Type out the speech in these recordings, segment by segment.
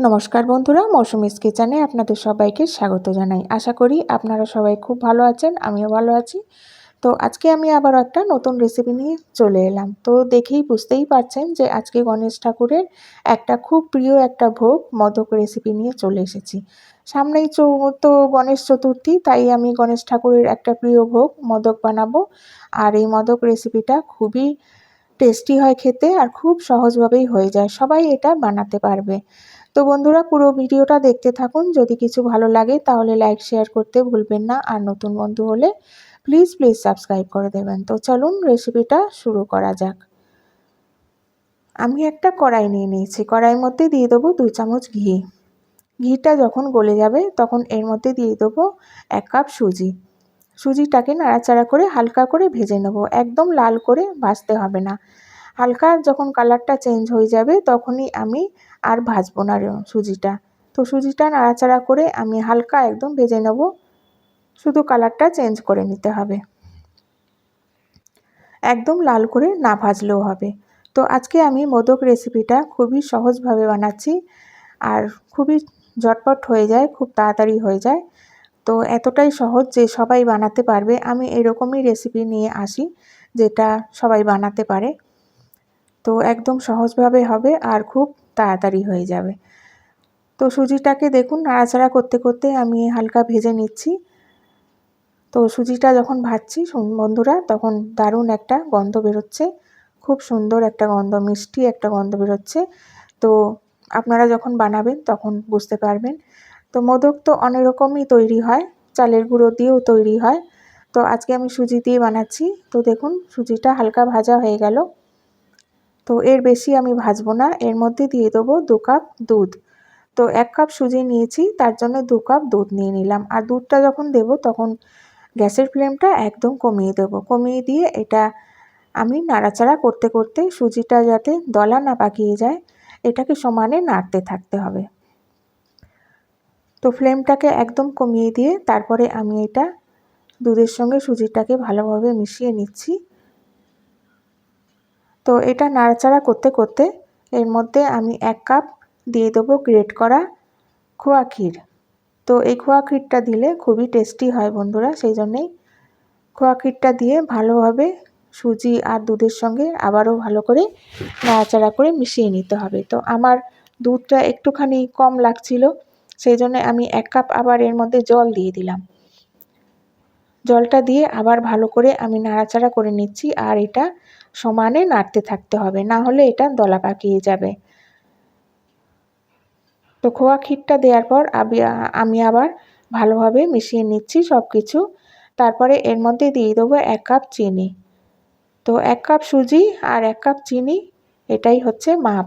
নমস্কার বন্ধুরা মৌসুমিস কিচেনে আপনাদের সবাইকে স্বাগত জানাই। আশা করি আপনারা সবাই খুব ভালো আছেন, আমিও ভালো আছি। তো আজকে আমি আবার একটা নতুন রেসিপি নিয়ে চলে এলাম। তো দেখেই বুঝতেই পারছেন যে আজকে গণেশ ঠাকুরের একটা খুব প্রিয় একটা ভোগ মদক রেসিপি নিয়ে চলে এসেছি। সামনেই তো গণেশ চতুর্থী, তাই আমি গণেশ ঠাকুরের একটা প্রিয় ভোগ মদক বানাবো। আর এই মদক রেসিপিটা খুবই টেস্টি হয় খেতে আর খুব সহজভাবেই হয়ে যায়। সবাই এটা বানাতে পারবে। তো বন্ধুরা, পুরো ভিডিওটা দেখতে থাকুন। যদি কিছু ভালো লাগে, তাহলে লাইক শেয়ার করতে ভুলবেন না। আর নতুন বন্ধু হলে প্লিজ প্লিজ সাবস্ক্রাইব করে দেবেন। তো চলুন রেসিপিটা শুরু করা যাক। আমি একটা কড়াই নিয়ে নিয়েছি। কড়াইয়ের মধ্যে দিয়ে দেবো দু চামচ ঘি। ঘিটা যখন গলে যাবে, তখন এর মধ্যে দিয়ে দেবো এক কাপ সুজি। সুজিটাকে নাড়াচাড়া করে হালকা করে ভেজে নেব। একদম লাল করে ভাজতে হবে না। হালকা যখন কালারটা চেঞ্জ হয়ে যাবে তখনই আমি আর ভাজবো না সুজিটা। তো সুজিটা নাড়াচাড়া করে আমি হালকা একদম ভেজে নেব। শুধু কালারটা চেঞ্জ করে নিতে হবে। একদম লাল করে না ভাজলেও হবে। তো আজকে আমি মোদক রেসিপিটা খুবই সহজভাবে বানাচ্ছি আর খুবই ঝটপট হয়ে যায়, খুব তাড়াতাড়ি হয়ে যায়। তো এতটাই সহজ যে সবাই বানাতে পারবে। আমি এরকমই রেসিপি নিয়ে আসি যেটা সবাই বানাতে পারে। তো একদম সহজভাবে হবে আর খুব তাড়াতাড়ি হয়ে যাবে। তো সুজিটাকে দেখুন নাড়াচাড়া করতে করতে আমি হালকা ভেজে নিচ্ছি। তো সুজিটা যখন ভাজছি বন্ধুরা, তখন দারুণ একটা গন্ধ বেরোচ্ছে। খুব সুন্দর একটা গন্ধ, মিষ্টি একটা গন্ধ বেরোচ্ছে। তো আপনারা যখন বানাবেন তখন বুঝতে পারবেন। তো মোদক তো অনেক রকমই তৈরি হয়, চালের গুঁড়ো দিয়েও তৈরি হয়। তো আজকে আমি সুজি দিয়ে বানাচ্ছি। তো দেখুন সুজিটা হালকা ভাজা হয়ে গেল। তো এর বেশি আমি ভাজবো না। এর মধ্যে দিয়ে দেবো দু কাপ দুধ। তো এক কাপ সুজি নিয়েছি, তার জন্য দু কাপ দুধ নিয়ে নিলাম। আর দুধটা যখন দেব, তখন গ্যাসের ফ্লেমটা একদম কমিয়ে দেবো। কমিয়ে দিয়ে এটা আমি নাড়াচাড়া করতে করতে সুজিটা যাতে দলা না পাকিয়ে যায়, এটাকে সমানে নাড়তে থাকতে হবে। তো ফ্লেমটাকে একদম কমিয়ে দিয়ে তারপরে আমি এটা দুধের সঙ্গে সুজিটাকে ভালোভাবে মিশিয়ে নিচ্ছি। তো এটা নাড়াচাড়া করতে করতে এর মধ্যে আমি এক কাপ দিয়ে দেবো গ্রেট করা খোয়া ক্ষীর। তো এই খোয়া ক্ষীরটা দিলে খুবই টেস্টি হয় বন্ধুরা, সেই জন্যেই খোয়া ক্ষীরটা দিয়ে ভালোভাবে সুজি আর দুধের সঙ্গে আবারও ভালো করে নাড়াচাড়া করে মিশিয়ে নিতে হবে। তো আমার দুধটা একটুখানি কম লাগছিল, সেই জন্য আমি এক কাপ আবার এর মধ্যে জল দিয়ে দিলাম। জলটা দিয়ে আবার ভালো করে আমি নাড়াচাড়া করে নিচ্ছি আর এটা সমানে নাড়তে থাকতে হবে, না হলে এটা দলা পাকিয়ে যাবে। তো খোয়া ক্ষীরটা দেওয়ার পর আমি আবার ভালোভাবে মিশিয়ে নিচ্ছি সব কিছু তারপরে এর মধ্যে দিয়ে দেবো এক কাপ চিনি। তো এক কাপ সুজি আর এক কাপ চিনি, এটাই হচ্ছে মাপ।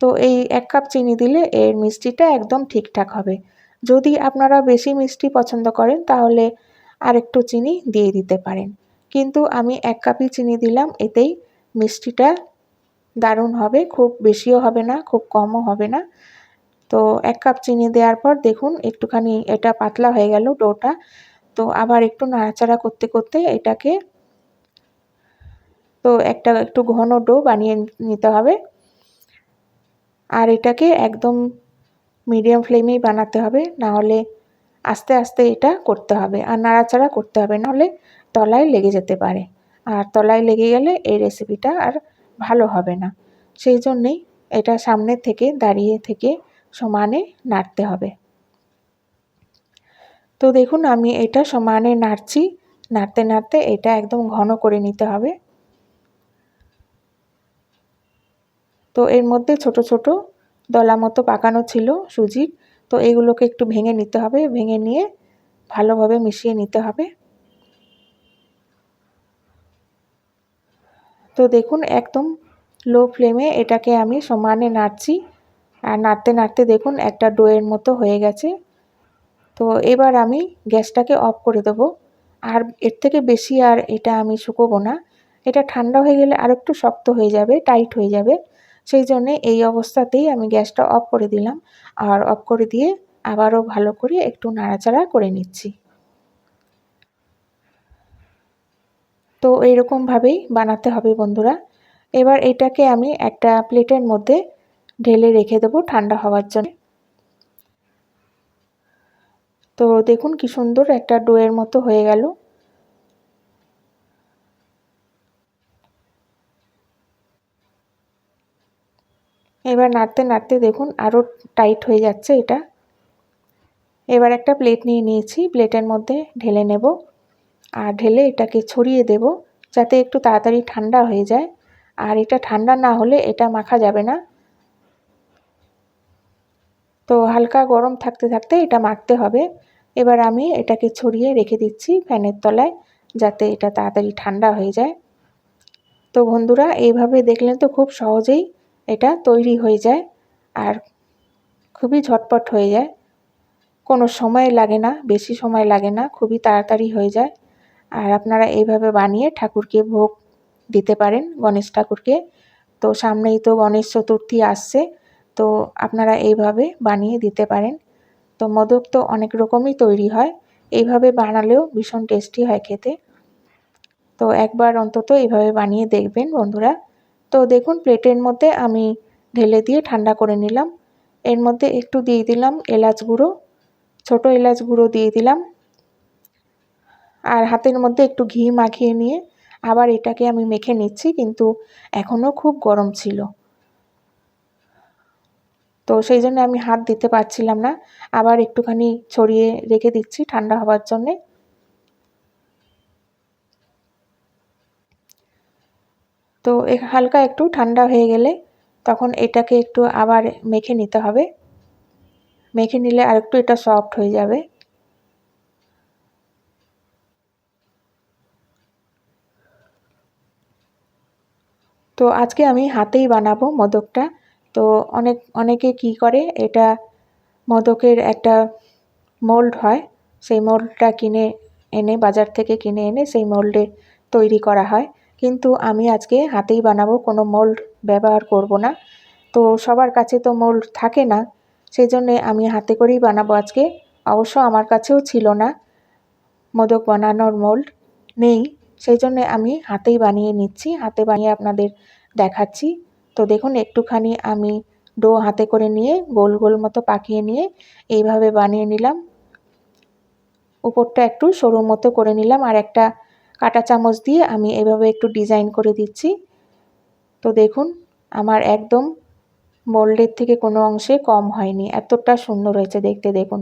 তো এই এক কাপ চিনি দিলে এর মিষ্টিটা একদম ঠিকঠাক হবে। যদি আপনারা বেশি মিষ্টি পছন্দ করেন, তাহলে আর একটু চিনি দিয়ে দিতে পারেন। কিন্তু আমি এক কাপই চিনি দিলাম, এতেই মিষ্টিটা দারুণ হবে, খুব বেশিও হবে না, খুব কমও হবে না। তো এক কাপ চিনি দেওয়ার পর দেখুন একটুখানি এটা পাতলা হয়ে গেল ডোটা। তো আবার একটু নাড়াচাড়া করতে করতে এটাকে তো একটা একটু ঘন ডো বানিয়ে নিতে হবে। আর এটাকে একদম মিডিয়াম ফ্লেমেই বানাতে হবে না হলে আস্তে আস্তে এটা করতে হবে, আর নাড়াচাড়া করতে হবে। নাহলে তলায় লেগে যেতে পারে। আর তলায় লেগে গেলে এই রেসিপিটা আর ভালো হবে না। সেই জন্যেই এটা সামনের থেকে দাঁড়িয়ে থেকে সমানে নাড়তে হবে। তো দেখুন, আমি এটা সমানে নাড়ছি। নাড়তে নাড়তে এটা একদম ঘন করে নিতে হবে। তো এর মধ্যে ছোট ছোট দলা মতো পাকানো ছিল সুজির। তো এগুলোকে একটু ভেঙে নিতে হবে। ভেঙে নিয়ে ভালোভাবে মিশিয়ে নিতে হবে। তো দেখুন, একদম লো ফ্লেমে এটাকে আমি সমানে নাড়ছি। আর নাড়তে নাড়তে দেখুন, একটা ডোয়ের মতো হয়ে গেছে। তো এবার আমি গ্যাসটাকে অফ করে দেবো। আর এর থেকে বেশি আর এটা আমি শুকোবো না। এটা ঠান্ডা হয়ে গেলে আর একটু শক্ত হয়ে যাবে টাইট হয়ে যাবে। সেই জন্যে এই অবস্থাতেই আমি গ্যাসটা অফ করে দিলাম। আর অফ করে দিয়ে আবারও ভালো করে একটু নাড়াচাড়া করে নিচ্ছি। তো এইরকমভাবেই বানাতে হবে বন্ধুরা। এবার এটাকে আমি একটা প্লেটের মধ্যে ঢেলে রেখে দেবো ঠান্ডা হওয়ার জন্য। তো দেখুন কি সুন্দর একটা ডোয়ের মতো হয়ে গেল। এবার নাড়তে নাড়তে দেখুন আরও টাইট হয়ে যাচ্ছে এটা। এবার একটা প্লেট নিয়ে নিয়েছি, প্লেটের মধ্যে ঢেলে নেব। ঢেলে এটাকে ছড়িয়ে দেব যাতে একটু তাড়াতাড়ি ঠান্ডা হয়ে যায়। আর এটা ঠান্ডা না হলে এটা মাখা যাবে না। তো হালকা গরম থাকতে থাকতে এটা মাখতে হবে। এবার আমি এটাকে ছড়িয়ে রেখে দিচ্ছি ফ্যানের তলায় যাতে এটা তাড়াতাড়ি ঠান্ডা হয়ে যায়। তো বন্ধুরা, এইভাবে দেখলেন তো খুব সহজেই এটা তৈরি হয়ে যায় আর খুবই ঝটপট হয়ে যায়। কোনো সময় লাগে না, বেশি সময় লাগে না, খুবই তাড়াতাড়ি হয়ে যায়। আর আপনারা এইভাবে বানিয়ে ঠাকুরকে ভোগ দিতে পারেন গণেশ ঠাকুরকে। তো সামনেই তো গণেশ চতুর্থী আসছে, তো আপনারা এইভাবে বানিয়ে দিতে পারেন। তো মোদক তো অনেক রকমই তৈরি হয়, এইভাবে বানালেও ভীষণ টেস্টি হয় খেতে। তো একবার অন্তত এইভাবে বানিয়ে দেখবেন বন্ধুরা। তো দেখুন প্লেটের মধ্যে আমি ঢেলে দিয়ে ঠান্ডা করে নিলাম। এর মধ্যে একটু দিয়ে দিলাম এলাচ গুঁড়ো, ছোটো এলাচ গুঁড়ো দিয়ে দিলাম। আর হাতের মধ্যে একটু ঘি মাখিয়ে নিয়ে আবার এটাকে আমি মেখে নিচ্ছি, কিন্তু এখনও খুব গরম ছিল। তো সেই জন্য আমি হাত দিতে পারছিলাম না। আবার একটুখানি ছড়িয়ে রেখে দিচ্ছি ঠান্ডা হওয়ার জন্যে। তো হালকা একটু ঠান্ডা হয়ে গেলে তখন এটাকে একটু আবার মেখে নিতে হবে। মেখে নিলে আরেকটু এটা সফট হয়ে যাবে। তো আজকে আমি হাতেই বানাবো মোদকটা। তো অনেক, অনেকে কি করে, এটা মোদকের একটা মোল্ড হয়, সেই মোল্ডটা কিনে এনে, বাজার থেকে কিনে এনে সেই মোল্ডে তৈরি করা হয়। কিন্তু আমি আজকে হাতেই বানাবো, কোনো মোল্ড ব্যবহার করব না। তো সবার কাছে তো মোল্ড থাকে না সেই জন্যে আমি হাতে করেই বানাবো আজকে। অবশ্য আমার কাছেও ছিল না, মোদক বানানোর মোল্ড নেই। সেই জন্যে আমি হাতেই বানিয়ে নিচ্ছি, হাতে বানিয়ে আপনাদের দেখাচ্ছি। তো দেখুন, একটুখানি আমি ডো হাতে করে নিয়ে, গোল গোল মতো পাকিয়ে নিয়ে এইভাবে বানিয়ে নিলাম। উপরটা একটু সরু মতো করে নিলাম আর একটা কাটা চামচ দিয়ে আমি এভাবে একটু ডিজাইন করে দিচ্ছি। তো দেখুন, আমার একদম মোল্ডের থেকে কোনো অংশে কম হয়নি, এতটা সুন্দর হয়েছে দেখতে, দেখুন,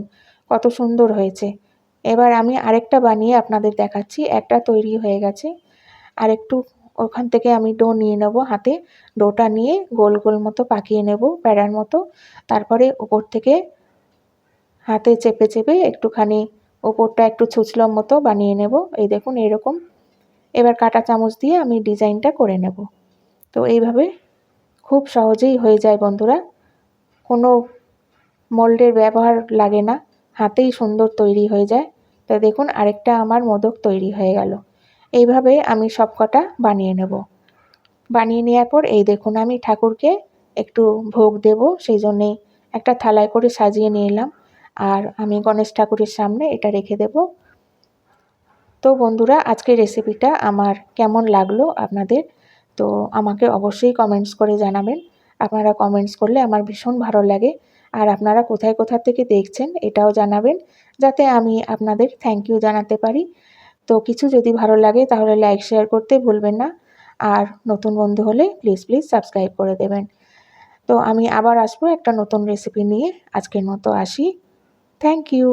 কত সুন্দর হয়েছে। এবার আমি আরেকটা বানিয়ে আপনাদের দেখাচ্ছি। একটা তৈরি হয়ে গেছে। আর একটু ওখান থেকে আমি ডো নিয়ে নেব হাতে। ডোটা নিয়ে গোল গোল মতো পাকিয়ে নেব প্যাড়ার মতো। তারপরে ওপর থেকে হাতে চেপে চেপে একটুখানি ওপরটা একটু ছুচলম মতো বানিয়ে নেব। এই দেখুন, এরকম। এবার কাটা চামচ দিয়ে আমি ডিজাইনটা করে নেব। তো এইভাবে খুব সহজেই হয়ে যায় বন্ধুরা। কোনো মোল্ডের ব্যবহার লাগে না। হাতেই সুন্দর তৈরি হয়ে যায়। তো দেখুন, আরেকটা আমার মোদক তৈরি হয়ে গেল। এইভাবে আমি সব কটা বানিয়ে নেব। বানিয়ে নেওয়ার পর এই দেখুন, আমি ঠাকুরকে একটু ভোগ দেব, সেই জন্যে একটা থালায় করে সাজিয়ে নিয়ে এলাম আর আমি গণেশ ঠাকুরের সামনে এটা রেখে দেব। তো বন্ধুরা, আজকের রেসিপিটা আমার কেমন লাগল আপনাদের, তো আমাকে অবশ্যই কমেন্টস করে জানাবেন। আপনারা কমেন্টস করলে আমার ভীষণ ভালো লাগে। আর আপনারা কোথায় কোথা থেকে দেখছেন এটাও জানাবেন, যাতে আমি আপনাদের থ্যাংক ইউ জানাতে পারি। তো কিছু যদি ভালো লাগে তাহলে লাইক শেয়ার করতে ভুলবেন না। আর নতুন বন্ধু হলে প্লিজ প্লিজ সাবস্ক্রাইব করে দেবেন। তো আমি আবার আসব একটা নতুন রেসিপি নিয়ে। আজকের মতো আসি। Thank you